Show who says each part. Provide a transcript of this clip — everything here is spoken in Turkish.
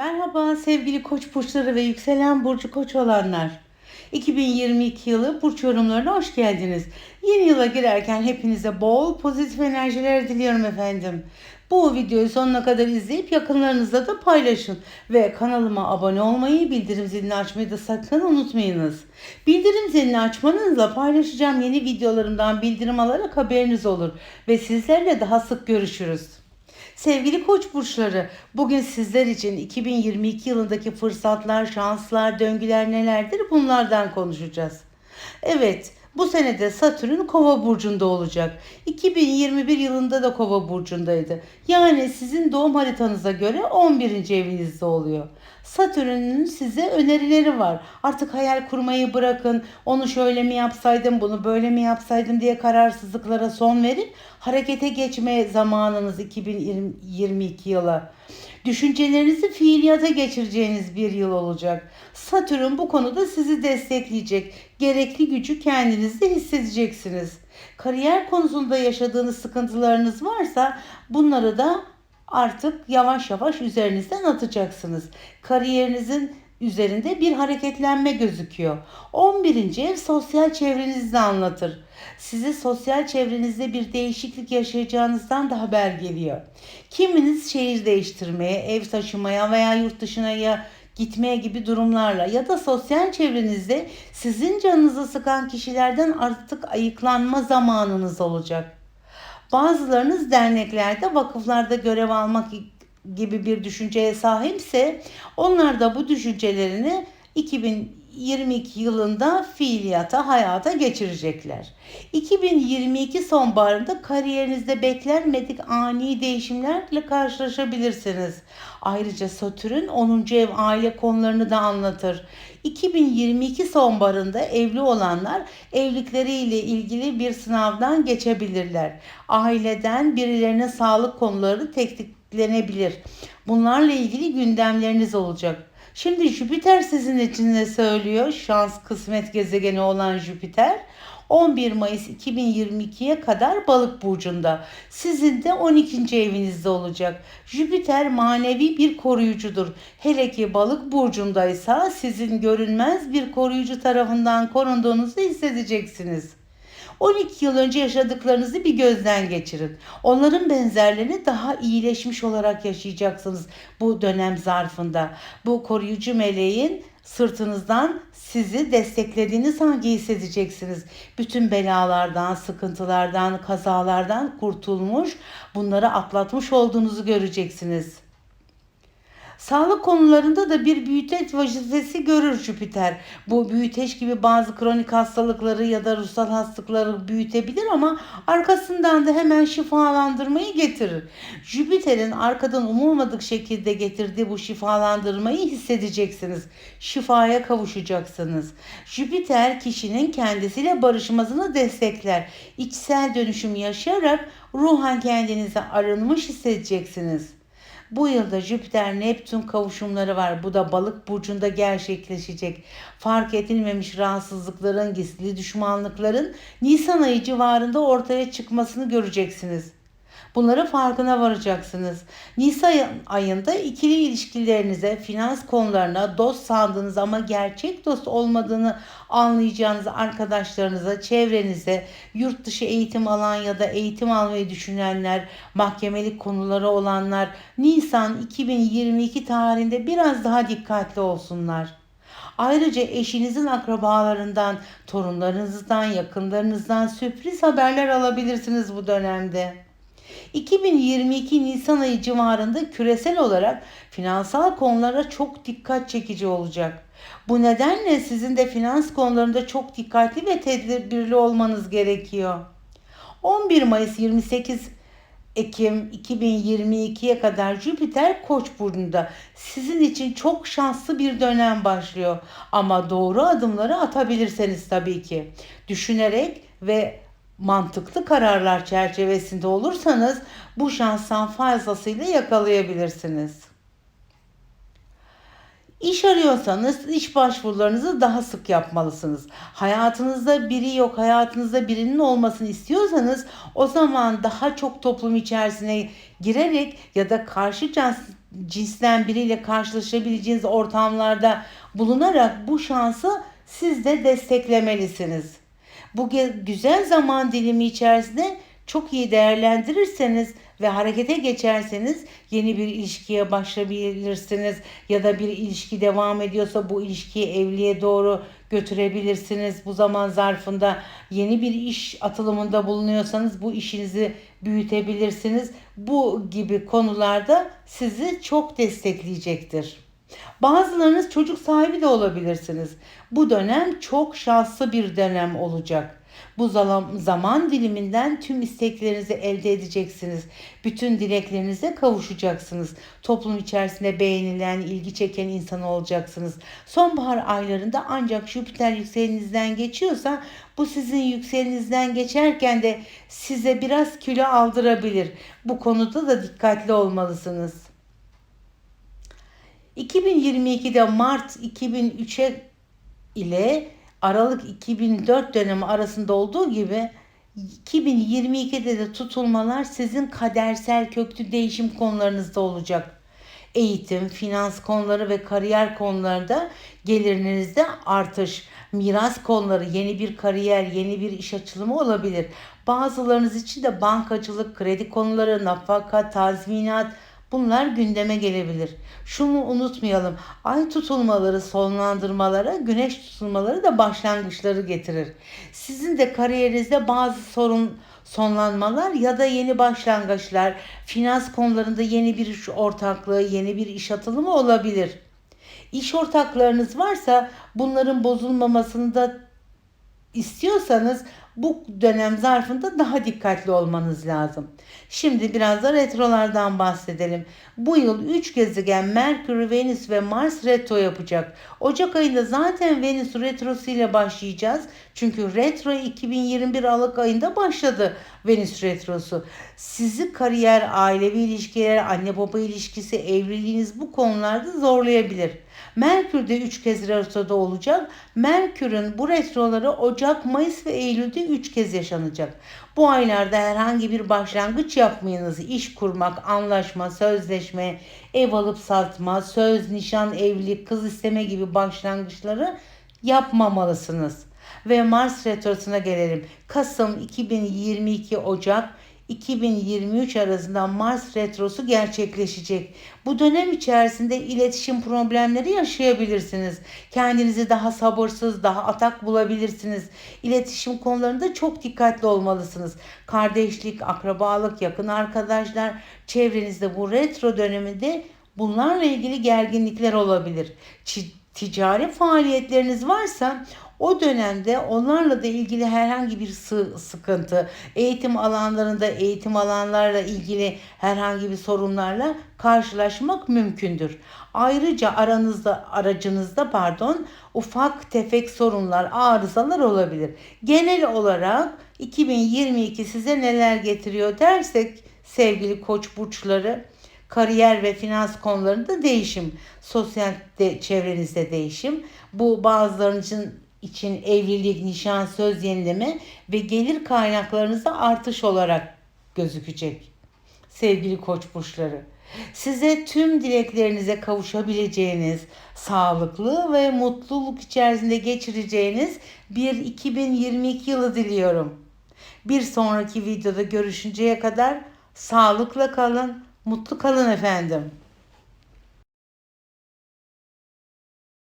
Speaker 1: Merhaba sevgili koç burçları ve yükselen burcu koç olanlar. 2022 yılı burç yorumlarına hoş geldiniz. Yeni yıla girerken hepinize bol pozitif enerjiler diliyorum efendim. Bu videoyu sonuna kadar izleyip yakınlarınızla da paylaşın. Ve kanalıma abone olmayı, bildirim zilini açmayı da sakın unutmayınız. Bildirim zilini açmanızla paylaşacağım yeni videolarımdan bildirim alarak haberiniz olur. Ve sizlerle daha sık görüşürüz. Sevgili koç burçları, bugün sizler için 2022 yılındaki fırsatlar, şanslar, döngüler nelerdir bunlardan konuşacağız. Evet, bu senede Satürn Kova burcunda olacak. 2021 yılında da Kova burcundaydı. Yani sizin doğum haritanıza göre 11. evinizde oluyor. Satürn'ün size önerileri var. Artık hayal kurmayı bırakın. Onu şöyle mi yapsaydım, bunu böyle mi yapsaydım diye kararsızlıklara son verip harekete geçme zamanınız 2022 yılı. Düşüncelerinizi fiiliyata geçireceğiniz bir yıl olacak. Satürn bu konuda sizi destekleyecek. Gerekli gücü kendinizde hissedeceksiniz. Kariyer konusunda yaşadığınız sıkıntılarınız varsa bunları da artık yavaş yavaş üzerinizden atacaksınız. Kariyerinizin üzerinde bir hareketlenme gözüküyor. 11. ev sosyal çevrenizi anlatır. Sizi sosyal çevrenizde bir değişiklik yaşayacağınızdan da haber geliyor. Kiminiz şehir değiştirmeye, ev taşımaya veya yurt dışına ya gitmeye gibi durumlarla ya da sosyal çevrenizde sizin canınızı sıkan kişilerden artık ayıklanma zamanınız olacak. Bazılarınız derneklerde, vakıflarda görev almak gibi bir düşünceye sahipse onlar da bu düşüncelerini 2022 yılında fiiliyata, hayata geçirecekler. 2022 sonbaharında kariyerinizde beklenmedik ani değişimlerle karşılaşabilirsiniz. Ayrıca Satürn 10. ev aile konularını da anlatır. 2022 sonbaharında evli olanlar evlilikleriyle ilgili bir sınavdan geçebilirler. Aileden birilerine sağlık konuları tetiklenebilir. Bunlarla ilgili gündemleriniz olacak. Şimdi Jüpiter sizin için ne söylüyor? Şans kısmet gezegeni olan Jüpiter 11 Mayıs 2022'ye kadar Balık burcunda. Sizin de 12. evinizde olacak. Jüpiter manevi bir koruyucudur. Hele ki Balık burcundaysa sizin görünmez bir koruyucu tarafından korunduğunuzu hissedeceksiniz. 12 yıl önce yaşadıklarınızı bir gözden geçirin. Onların benzerlerini daha iyileşmiş olarak yaşayacaksınız bu dönem zarfında. Bu koruyucu meleğin sırtınızdan sizi desteklediğini sanki hissedeceksiniz. Bütün belalardan, sıkıntılardan, kazalardan kurtulmuş, bunları atlatmış olduğunuzu göreceksiniz. Sağlık konularında da bir büyüteç vazifesi görür Jüpiter. Bu büyüteç gibi bazı kronik hastalıkları ya da ruhsal hastalıkları büyütebilir ama arkasından da hemen şifalandırmayı getirir. Jüpiter'in arkadan umulmadık şekilde getirdiği bu şifalandırmayı hissedeceksiniz. Şifaya kavuşacaksınız. Jüpiter kişinin kendisiyle barışmasını destekler. İçsel dönüşüm yaşayarak ruhen kendinizi arınmış hissedeceksiniz. Bu yılda Jüpiter Neptün kavuşumları var. Bu da balık burcunda gerçekleşecek. Fark edilmemiş rahatsızlıkların, gizli düşmanlıkların Nisan ayı civarında ortaya çıkmasını göreceksiniz. Bunları farkına varacaksınız. Nisan ayında ikili ilişkilerinize, finans konularına dost sandığınız ama gerçek dost olmadığını anlayacağınız arkadaşlarınıza, çevrenize, yurt dışı eğitim alan ya da eğitim almayı düşünenler, mahkemelik konuları olanlar Nisan 2022 tarihinde biraz daha dikkatli olsunlar. Ayrıca eşinizin akrabalarından, torunlarınızdan, yakınlarınızdan sürpriz haberler alabilirsiniz bu dönemde. 2022 Nisan ayı civarında küresel olarak finansal konulara çok dikkat çekici olacak. Bu nedenle sizin de finans konularında çok dikkatli ve tedbirli olmanız gerekiyor. 11 Mayıs 28 Ekim 2022'ye kadar Jüpiter Koç burcunda. Sizin için çok şanslı bir dönem başlıyor. Ama doğru adımları atabilirseniz tabii ki. Düşünerek ve mantıklı kararlar çerçevesinde olursanız bu şanstan fazlasıyla yakalayabilirsiniz. İş arıyorsanız iş başvurularınızı daha sık yapmalısınız. Hayatınızda biri yok, hayatınızda birinin olmasını istiyorsanız o zaman daha çok toplum içerisine girerek ya da karşı cins- cinsten biriyle karşılaşabileceğiniz ortamlarda bulunarak bu şansı siz de desteklemelisiniz. Bu güzel zaman dilimi içerisinde çok iyi değerlendirirseniz ve harekete geçerseniz yeni bir ilişkiye başlayabilirsiniz ya da bir ilişki devam ediyorsa bu ilişkiyi evliliğe doğru götürebilirsiniz. Bu zaman zarfında yeni bir iş atılımında bulunuyorsanız bu işinizi büyütebilirsiniz. Bu gibi konularda sizi çok destekleyecektir. Bazılarınız çocuk sahibi de olabilirsiniz. Bu dönem çok şanslı bir dönem olacak. Bu zaman diliminden tüm isteklerinizi elde edeceksiniz. Bütün dileklerinize kavuşacaksınız. Toplum içerisinde beğenilen, ilgi çeken insan olacaksınız. Sonbahar aylarında ancak Jüpiter yükselenizden geçiyorsa bu sizin yükselenizden geçerken de size biraz kilo aldırabilir. Bu konuda da dikkatli olmalısınız. 2022'de Mart 2003'e ile Aralık 2004 dönemi arasında olduğu gibi 2022'de de tutulmalar sizin kadersel köklü değişim konularınızda olacak. Eğitim, finans konuları ve kariyer konularında gelirinizde artış, miras konuları, yeni bir kariyer, yeni bir iş açılımı olabilir. Bazılarınız için de bankacılık, kredi konuları, nafaka, tazminat, Bunlar gündeme gelebilir. Şunu unutmayalım. Ay tutulmaları sonlandırmalara, güneş tutulmaları da başlangıçları getirir. Sizin de kariyerinizde bazı sorun sonlanmalar ya da yeni başlangıçlar, finans konularında yeni bir iş ortaklığı, yeni bir iş atılımı olabilir. İş ortaklarınız varsa bunların bozulmamasını da istiyorsanız bu dönem zarfında daha dikkatli olmanız lazım. Şimdi biraz da retrolardan bahsedelim. Bu yıl 3 gezegen Merkür, Venüs ve Mars retro yapacak. Ocak ayında zaten Venüs retrosu ile başlayacağız. Çünkü retro 2021 Aralık ayında başladı Venüs retrosu. Sizi kariyer, ailevi ilişkiler, anne baba ilişkisi, evliliğiniz bu konularda zorlayabilir. Merkür de 3 kez retroda olacak. Merkür'ün bu retroları Ocak, Mayıs ve Eylül'de 3 kez yaşanacak. Bu aylarda herhangi bir başlangıç yapmayınız. İş kurmak, anlaşma, sözleşme, ev alıp satma, söz, nişan, evlilik, kız isteme gibi başlangıçları yapmamalısınız. Ve Mars retrosuna gelelim. Kasım 2022 Ocak 2023 arasında Mars retrosu gerçekleşecek. Bu dönem içerisinde iletişim problemleri yaşayabilirsiniz. Kendinizi daha sabırsız, daha atak bulabilirsiniz. İletişim konularında çok dikkatli olmalısınız. Kardeşlik, akrabalık, yakın arkadaşlar, çevrenizde bu retro döneminde bunlarla ilgili gerginlikler olabilir. Ç- ticari faaliyetleriniz varsa o dönemde onlarla da ilgili herhangi bir sı- sıkıntı, eğitim alanlarında eğitim alanlarla ilgili herhangi bir sorunlarla karşılaşmak mümkündür. Ayrıca aranızda aracınızda pardon ufak tefek sorunlar, arızalar olabilir. Genel olarak 2022 size neler getiriyor dersek sevgili koç burçları kariyer ve finans konularında değişim, sosyal de, çevrenizde değişim. Bu bazılarının için, için evlilik, nişan, söz yenileme ve gelir kaynaklarınızda artış olarak gözükecek. Sevgili koç burçları, size tüm dileklerinize kavuşabileceğiniz, sağlıklı ve mutluluk içerisinde geçireceğiniz bir 2022 yılı diliyorum. Bir sonraki videoda görüşünceye kadar sağlıkla kalın, mutlu kalın efendim.